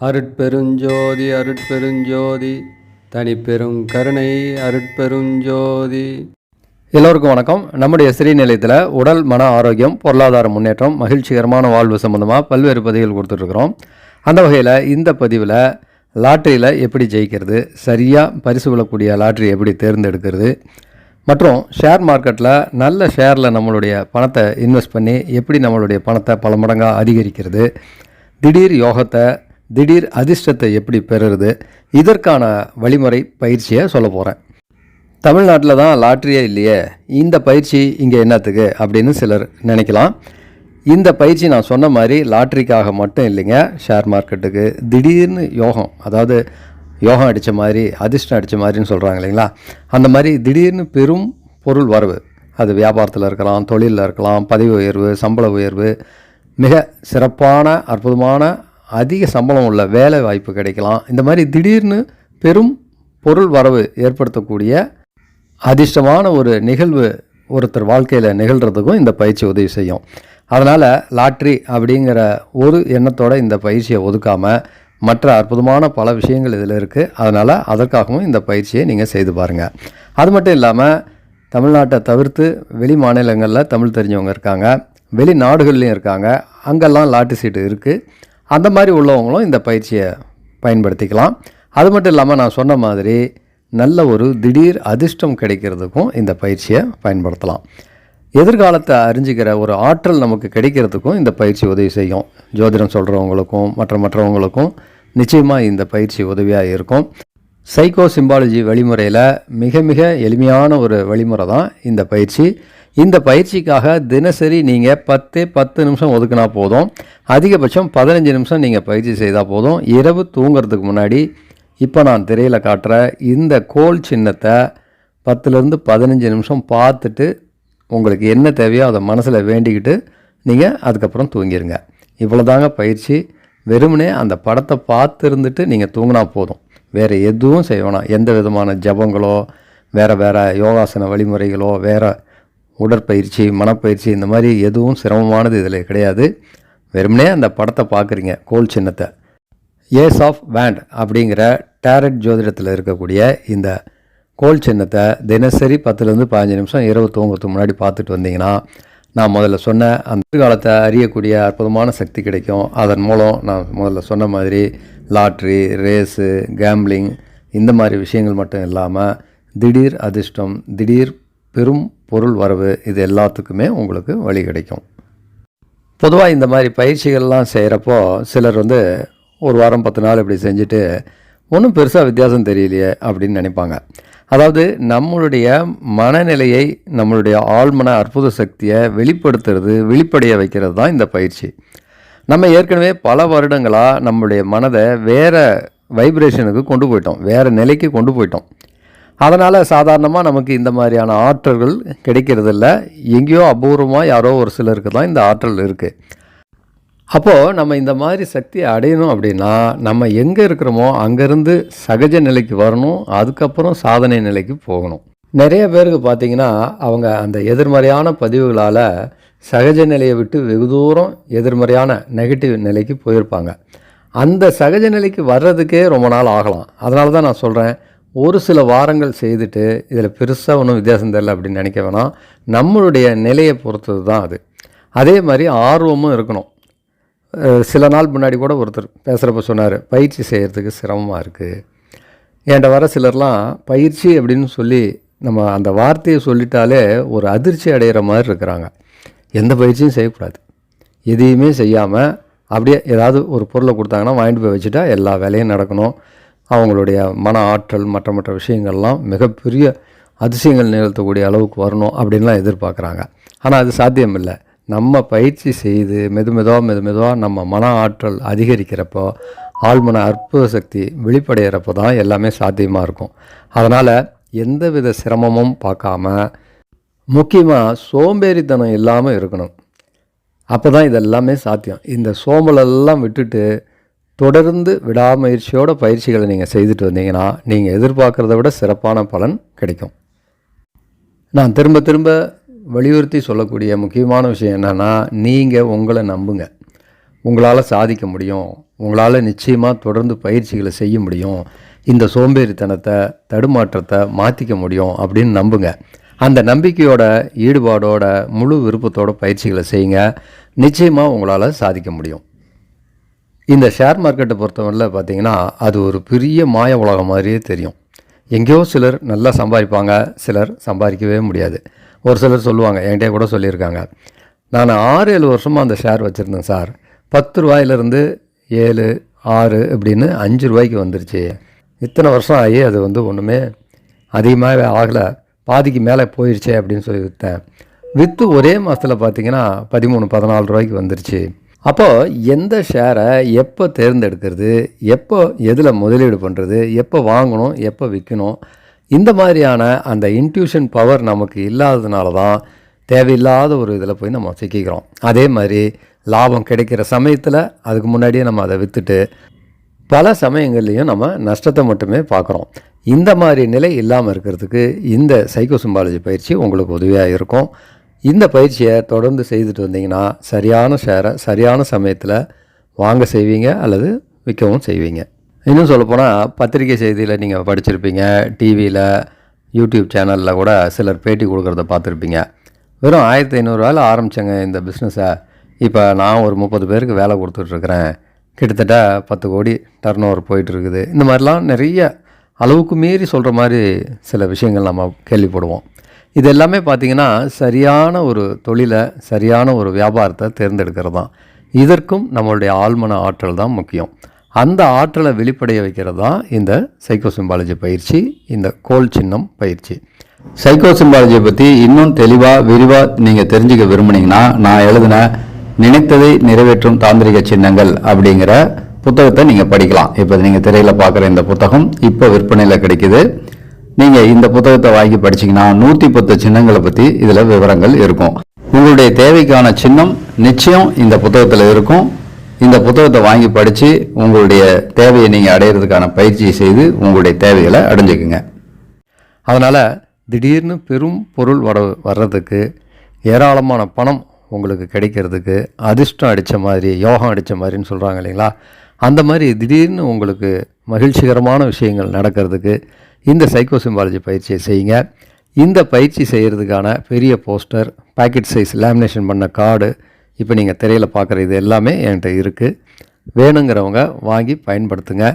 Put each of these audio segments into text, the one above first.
அருட்பெருஞ்சோதி அருட்பெருஞ்சோதி தனிப்பெரும் கருணை அருட்பெருஞ்சோதி. எல்லோருக்கும் வணக்கம். நம்முடைய ஸ்ரீ நிலையத்தில் உடல் மன ஆரோக்கியம் பொருளாதார முன்னேற்றம் மகிழ்ச்சிகரமான வாழ்வு சம்மந்தமாக பல்வேறு பதிவுகள் கொடுத்துட்ருக்குறோம். அந்த வகையில் இந்த பதிவில் லாட்டரியில் எப்படி ஜெயிக்கிறது சரியாக பரிசு விழக்கூடிய லாட்டரி எப்படி தேர்ந்தெடுக்கிறது மற்றும் ஷேர் மார்க்கெட்டில் நல்ல ஷேரில் நம்மளுடைய பணத்தை இன்வெஸ்ட் பண்ணி எப்படி நம்மளுடைய பணத்தை பல மடங்காக அதிகரிக்கிறது திடீர் யோகத்தை திடீர் அதிர்ஷ்டத்தை எப்படி பெறுறது? இதற்கான வழிமுறை பயிற்சியை சொல்ல போகிறேன் தமிழ்நாட்டில் தான் லாட்ரியே இல்லையே. இந்த பயிற்சி இங்கே என்னத்துக்கு? அப்படின்னு சிலர் நினைக்கலாம். இந்த பயிற்சி நான் சொன்ன மாதிரி லாட்ரிக்காக மட்டும் இல்லைங்க. ஷேர் மார்க்கெட்டுக்கு திடீர்னு யோகம் அதாவது யோகம் அடித்த மாதிரி அதிர்ஷ்டம் அடித்த மாதிரின்னு சொல்கிறாங்க இல்லைங்களா? அந்த மாதிரி திடீர்னு பெரும் பொருள் வரவு. அது வியாபாரத்தில் இருக்கலாம் தொழிலில் இருக்கலாம் பதவி உயர்வு சம்பள உயர்வு மிக சிறப்பான அற்புதமான அதிக சம்பளம் உள்ள வேலை வாய்ப்பு கிடைக்கலாம். இந்த மாதிரி திடீர்னு பெரும் பொருள் வரவு ஏற்படுத்தக்கூடிய அதிர்ஷ்டமான ஒரு நிகழ்வு ஒருத்தர் வாழ்க்கையில் நிகழ்கிறதுக்கும் இந்த பயிற்சி உதவி செய்யும். அதனால் லாட்ரி அப்படிங்கிற ஒரு எண்ணத்தோட இந்த பயிற்சியை ஒதுக்காமல் மற்ற அற்புதமான பல விஷயங்கள் இதில் இருக்குது அதனால் அதற்காகவும் இந்த பயிற்சியை நீங்கள் செய்து பாருங்கள் அது மட்டும் இல்லாமல் தமிழ்நாட்டை தவிர்த்து வெளி மாநிலங்களில் தமிழ் தெரிஞ்சவங்க இருக்காங்க. வெளிநாடுகள்லையும் இருக்காங்க. அங்கெல்லாம் லாட்ரி சீட்டு இருக்குது அந்த மாதிரி உள்ளவங்களும் இந்த பயிற்சியை பயன்படுத்திக்கலாம். அது மட்டும் இல்லாமல் நான் சொன்ன மாதிரி நல்ல ஒரு திடீர் அதிர்ஷ்டம் கிடைக்கிறதுக்கும் இந்த பயிற்சியை பயன்படுத்தலாம். எதிர்காலத்தை அறிஞ்சிக்கிற ஒரு ஆற்றல் நமக்கு கிடைக்கிறதுக்கும் இந்த பயிற்சி உதவி செய்யும். ஜோதிடம் சொல்கிறவங்களுக்கும் மற்ற மற்றவங்களுக்கும் நிச்சயமாக இந்த பயிற்சி உதவியாக இருக்கும். சைக்கோ சிம்பாலஜி வழிமுறையில் மிக மிக எளிமையான ஒரு வழிமுறை தான் இந்த பயிற்சி. இந்த பயிற்சிக்காக தினசரி நீங்கள் பத்தே பத்து நிமிஷம் ஒதுக்குனா போதும். அதிகபட்சம் பதினஞ்சு நிமிஷம் நீங்கள் பயிற்சி செய்தால் போதும். இரவு தூங்குறதுக்கு முன்னாடி இப்போ நான் திரையில் காட்டுற இந்த கோல் சின்னத்தை பத்துலேருந்து பதினஞ்சு நிமிஷம் பார்த்துட்டு உங்களுக்கு என்ன தேவையோ அதை மனசில் வேண்டிக்கிட்டு நீங்கள் அதுக்கப்புறம் தூங்கிடுங்க இவ்வளோதாங்க பயிற்சி. வெறுமனே அந்த படத்தை பார்த்து இருந்துட்டு நீங்கள் தூங்கினா போதும். வேறு எதுவும் செய்ய வேணாம். எந்த விதமான ஜபங்களோ வேறு வேறு யோகாசன வழிமுறைகளோ வேறு உடற்பயிற்சி மனப்பயிற்சி இந்த மாதிரி எதுவும் சிரமமானது இதில் கிடையாது. வெறுமனே அந்த படத்தை பார்க்குறீங்க கோல் சின்னத்தை. ஏஸ் ஆஃப் வேண்ட் அப்படிங்கிற டேரட் ஜோதிடத்தில் இருக்கக்கூடிய இந்த கோல் சின்னத்தை தினசரி பத்துலேருந்து பதினஞ்சு நிமிஷம் இரவு தூங்குறதுக்கு முன்னாடி பார்த்துட்டு வந்தீங்கன்னா நான் முதல்ல சொன்ன அந்த காலத்தை அறியக்கூடிய அற்புதமான சக்தி கிடைக்கும். அதன் மூலம் நான் முதல்ல சொன்ன மாதிரி லாட்ரி ரேஸு கேம்பிளிங் இந்த மாதிரி விஷயங்கள் மட்டும் இல்லாமல் திடீர் அதிர்ஷ்டம் திடீர் பெரும் பொருள் வரவு இது எல்லாத்துக்குமே உங்களுக்கு வழி கிடைக்கும். பொதுவாக இந்த மாதிரி பயிற்சிகள்லாம் செய்கிறப்போ சிலர் வந்து ஒரு வாரம் பத்து நாள் இப்படி செஞ்சுட்டு ஒன்றும் பெருசாக வித்தியாசம் தெரியலையே அப்படின்னு நினைப்பாங்க. அதாவது நம்மளுடைய மனநிலையை நம்மளுடைய ஆழ்மன அற்புத சக்தியை வெளிப்படுத்துறது வெளிப்படைய வைக்கிறது தான் இந்த பயிற்சி. நம்ம ஏற்கனவே பல வருடங்களாக நம்மளுடைய மனதை வேறு வைப்ரேஷனுக்கு கொண்டு போயிட்டோம். வேறு நிலைக்கு கொண்டு போயிட்டோம். அதனால் சாதாரணமாக நமக்கு இந்த மாதிரியான ஆற்றல்கள் கிடைக்கிறதில்ல. எங்கேயோ அபூர்வமாக யாரோ ஒரு சிலருக்கு தான் இந்த ஆற்றல் இருக்குது அப்போது நம்ம இந்த மாதிரி சக்தியை அடையணும் அப்படின்னா நம்ம எங்கே இருக்கிறோமோ அங்கேருந்து சகஜ நிலைக்கு வரணும் அதுக்கப்புறம் சாதனை நிலைக்கு போகணும். நிறைய பேருக்கு பார்த்தீங்கன்னா அவங்க அந்த எதிர்மறையான பதிவுகளால் சகஜ நிலையை விட்டு வெகு தூரம் எதிர்மறையான நெகட்டிவ் நிலைக்கு போயிருப்பாங்க. அந்த சகஜ நிலைக்கு வர்றதுக்கே ரொம்ப நாள் ஆகலாம். அதனால தான் நான் சொல்கிறேன் ஒரு சில வாரங்கள் செய்துட்டு இதில் பெருசாக ஒன்றும் வித்தியாசம் தெரில அப்படின்னு நினைக்க வேணாம். நம்மளுடைய நிலையை பொறுத்தது தான் அது. அதே மாதிரி ஆர்வமும் இருக்கணும். சில நாள் முன்னாடி கூட ஒருத்தர் பேசுகிறப்ப சொன்னார் பயிற்சி செய்கிறதுக்கு சிரமமாக இருக்குது என்கிட்ட வர சிலர்லாம் பயிற்சி அப்படின்னு சொல்லி நம்ம அந்த வார்த்தையை சொல்லிட்டாலே ஒரு அதிர்ச்சி அடைகிற மாதிரி இருக்கிறாங்க. எந்த பயிற்சியும் செய்யக்கூடாது. எதையுமே செய்யாமல் அப்படியே ஏதாவது ஒரு பொருளை கொடுத்தாங்கன்னா வாங்கிட்டு போய் வச்சுட்டா எல்லா வேலையும் நடக்கணும். அவங்களுடைய மன ஆற்றல் மற்ற மற்ற விஷயங்கள்லாம் மிகப்பெரிய அதிசயங்கள் நிகழ்த்தக்கூடிய அளவுக்கு வரணும் அப்படின்லாம் எதிர்பார்க்குறாங்க. ஆனால் அது சாத்தியம் இல்லை நம்ம பயிற்சி செய்து மெது மெதுவாக மெது மெதுவாக நம்ம மன ஆற்றல் அதிகரிக்கிறப்போ ஆழ்மன அற்புத சக்தி வெளிப்படைகிறப்போ தான் எல்லாமே சாத்தியமாக இருக்கும். அதனால் எந்தவித சிரமமும் பார்க்காம முக்கியமாக சோம்பேறித்தனம் இல்லாமல் இருக்கணும். அப்போ தான் இதெல்லாமே சாத்தியம். இந்த சோம்பலெல்லாம் விட்டுட்டு தொடர்ந்து விடாமுயற்சியோட பயிற்சிகளை நீங்கள் செய்துட்டு வந்தீங்கன்னா நீங்கள் எதிர்பார்க்குறத விட சிறப்பான பலன் கிடைக்கும். நான் திரும்ப திரும்ப வலியுறுத்தி சொல்லக்கூடிய முக்கியமான விஷயம் என்னென்னா நீங்கள் உங்களை நம்புங்க. உங்களால் சாதிக்க முடியும். உங்களால் நிச்சயமாக தொடர்ந்து பயிற்சிகளை செய்ய முடியும். இந்த சோம்பேறித்தனத்தை தடுமாற்றத்தை மாற்றிக்க முடியும் அப்படின்னு நம்புங்க. அந்த நம்பிக்கையோட ஈடுபாடோட முழு விருப்பத்தோட பயிற்சிகளை செய்யுங்க. நிச்சயமாக உங்களால் சாதிக்க முடியும். இந்த ஷேர் மார்க்கெட்டை பொறுத்தவரையில் பார்த்தீங்கன்னா அது ஒரு பெரிய மாய உலகம் மாதிரியே தெரியும். எங்கேயோ சிலர் நல்லா சம்பாதிப்பாங்க சிலர் சம்பாதிக்கவே முடியாது. ஒரு சிலர் சொல்லுவாங்க என்கிட்ட கூட சொல்லியிருக்காங்க. நான் ஆறு ஏழு வருஷமாக அந்த ஷேர் வச்சுருந்தேன் சார் பத்து ரூபாயிலிருந்து ஏழு ஆறு இப்படின்னு அஞ்சு ரூபாய்க்கு வந்துருச்சு. இத்தனை வருஷம் ஆகி அது வந்து ஒன்றுமே அதிகமாகவே ஆகலை. பாதிக்கு மேலே போயிடுச்சே அப்படின்னு சொல்லி விற்றேன் விற்று ஒரே மாதத்தில் பார்த்தீங்கன்னா பதிமூணு பதினாலு ரூபாய்க்கு வந்துருச்சு. அப்போது எந்த ஷேரை எப்போ தேர்ந்தெடுக்கிறது எப்போ எதில் முதலீடு பண்ணுறது எப்போ வாங்கணும் எப்போ விற்கணும் இந்த மாதிரியான அந்த இன்ட்யூஷன் பவர் நமக்கு இல்லாததுனால தான் தேவையில்லாத ஒரு இதில் போய் நம்ம சிக்கிக்கிறோம். அதே மாதிரி லாபம் கிடைக்கிற சமயத்தில் அதுக்கு முன்னாடியே நம்ம அதை விற்றுட்டு பல சமயங்கள்லேயும் நம்ம நஷ்டத்தை மட்டுமே பார்க்குறோம். இந்த மாதிரி நிலை இல்லாமல் இருக்கிறதுக்கு இந்த சைக்கோ சிம்பாலஜி பயிற்சி உங்களுக்கு உதவியாக இருக்கும். இந்த பயிற்சியை தொடர்ந்து செய்துட்டு வந்தீங்கன்னா சரியான ஷேரை சரியான சமயத்தில் வாங்க செய்வீங்க அல்லது விற்கவும் செய்வீங்க. இன்னும் சொல்லப்போனால் பத்திரிகை செய்தியில் நீங்கள் படிச்சிருப்பீங்க டிவியில் யூடியூப் சேனலில் கூட சிலர் பேட்டி கொடுக்குறத பார்த்துருப்பீங்க. வெறும் ஆயிரத்தி ஐநூறுரூவாயில் ஆரம்பித்தேங்க இந்த பிஸ்னஸை இப்போ நான் ஒரு முப்பது பேருக்கு வேலை கொடுத்துட்ருக்குறேன். கிட்டத்தட்ட பத்து கோடி டர்ன் ஓவர் போயிட்டுருக்குது இந்த மாதிரிலாம் நிறைய அளவுக்கு மீறி சொல்கிற மாதிரி சில விஷயங்கள் நம்ம கேள்விப்படுவோம். இது எல்லாமே பார்த்திங்கன்னா சரியான ஒரு தொழிலை சரியான ஒரு வியாபாரத்தை தேர்ந்தெடுக்கிறது தான் இதற்கும் நம்மளுடைய ஆழ்மன ஆற்றல் தான் முக்கியம். அந்த ஆற்றலை வெளிப்படைய வைக்கிறது தான் இந்த சைக்கோ சிம்பாலஜி பயிற்சி இந்த கோல் சின்னம் பயிற்சி. சைக்கோ சிம்பாலஜியை பற்றி இன்னும் தெளிவாக விரிவாக நீங்கள் தெரிஞ்சுக்க விரும்புனீங்கன்னா நான் எழுதின நினைத்ததை நிறைவேற்றும் தாந்திரிக சின்னங்கள் அப்படிங்கிற புத்தகத்தை நீங்கள் படிக்கலாம். இப்போ நீங்கள் திரையில் பார்க்குற இந்த புத்தகம் இப்போ விற்பனையில் கிடைக்குது. நீங்கள் இந்த புத்தகத்தை வாங்கி படிச்சீங்கன்னா நூற்றி பத்து சின்னங்களை பற்றி இதில் விவரங்கள் இருக்கும். உங்களுடைய தேவைக்கான சின்னம் நிச்சயம் இந்த புத்தகத்தில் இருக்கும். இந்த புத்தகத்தை வாங்கி படித்து உங்களுடைய தேவையை நீங்கள் அடையிறதுக்கான பயிற்சியை செய்து உங்களுடைய தேவைகளை அடைஞ்சிக்குங்க. அதனால் திடீர்னு பெரும் பொருள் வர வர்றதுக்கு ஏராளமான பணம் உங்களுக்கு கிடைக்கிறதுக்கு அதிர்ஷ்டம் அடித்த மாதிரி யோகம் அடித்த மாதிரின்னு சொல்கிறாங்க இல்லைங்களா? அந்த மாதிரி திடீர்னு உங்களுக்கு மகிழ்ச்சிகரமான விஷயங்கள் நடக்கிறதுக்கு இந்த சைக்கோ சிம்பாலஜி பயிற்சியை செய்யுங்க. இந்த பயிற்சி செய்கிறதுக்கான பெரிய போஸ்டர் பாக்கெட் சைஸ் லேமினேஷன் பண்ண கார்டு இப்போ நீங்கள் திரையில் பார்க்குற இது எல்லாமே என்கிட்ட இருக்குது வேணுங்கிறவங்க வாங்கி பயன்படுத்துங்க.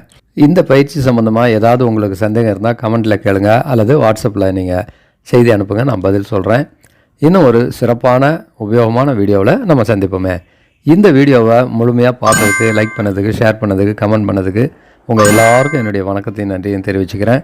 இந்த பயிற்சி சம்மந்தமாக ஏதாவது உங்களுக்கு சந்தேகம் இருந்தால் கமெண்ட்டில் கேளுங்க. அல்லது வாட்ஸ்அப்பில் நீங்கள் செய்தி அனுப்புங்க. நான் பதில் சொல்கிறேன் இன்னும் ஒரு சிறப்பான உபயோகமான வீடியோவில் நம்ம சந்திப்போமே. இந்த வீடியோவை முழுமையாக பார்த்ததுக்கு லைக் பண்ணதுக்கு ஷேர் பண்ணதுக்கு கமெண்ட் பண்ணதுக்கு உங்கள் எல்லாருக்கும் என்னுடைய வணக்கத்தையும் நன்றியும் தெரிவிச்சுக்கிறேன்.